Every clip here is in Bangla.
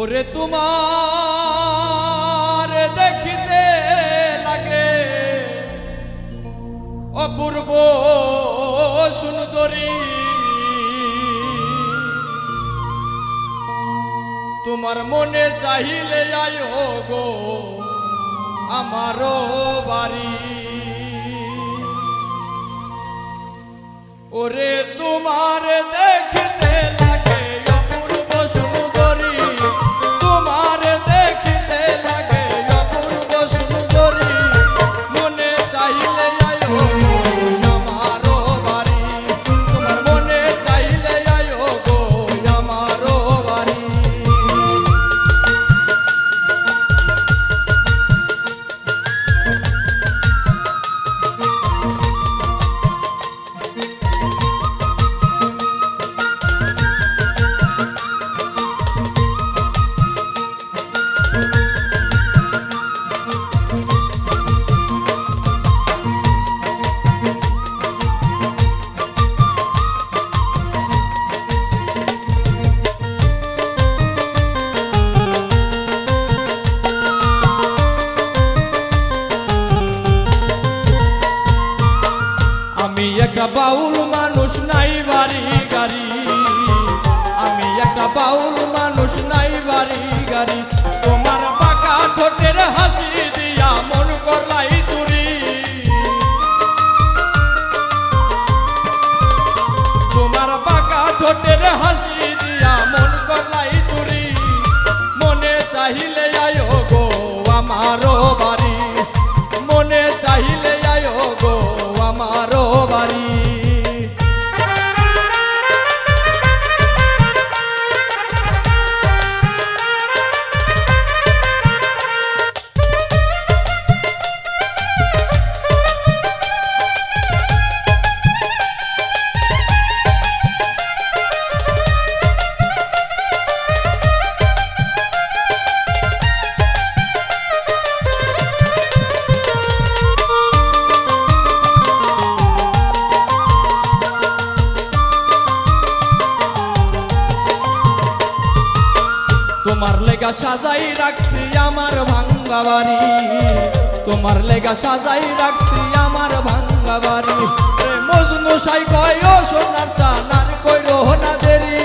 ওরে তোমার দেখিতে লাগে। অপূর্ব সুন্দরী। তোমার মনে চাহিলে আয়ো গো, আমারও বাড়ি। ওরে তোমার দেখতে বাউল মানুষ নাই বাড়ি গাড়ি। আমি একটা বাউল মানুষ নাই বাড়ি গাড়ি। তোমার বাঁকা ঠোঁটের হাসি দিয়া মন করলাই চুরি। তোমার পাকা ঠোঁটের হাসি দিয়া মন করলাই চুরি। মনে চাহিলে আয়ো গো আমারও বাড়ি। লেগা সাজাই রাখছি আমার ভাঙ্গা বাড়ি। তোমার লেগা সাজাই রাখছি আমার ভাঙ্গা বাড়ি। মজনু সাই কয়, ও সোনার চানার কই রোহনা দেরি।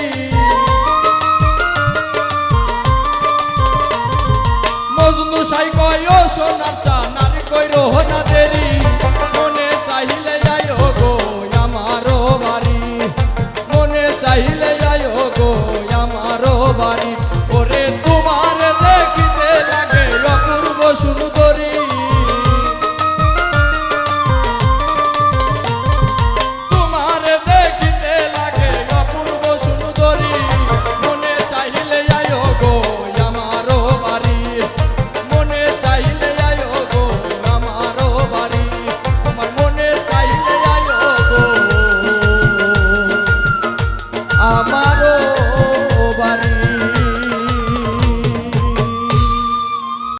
মজনু সাই কয়, ও সোনার mama.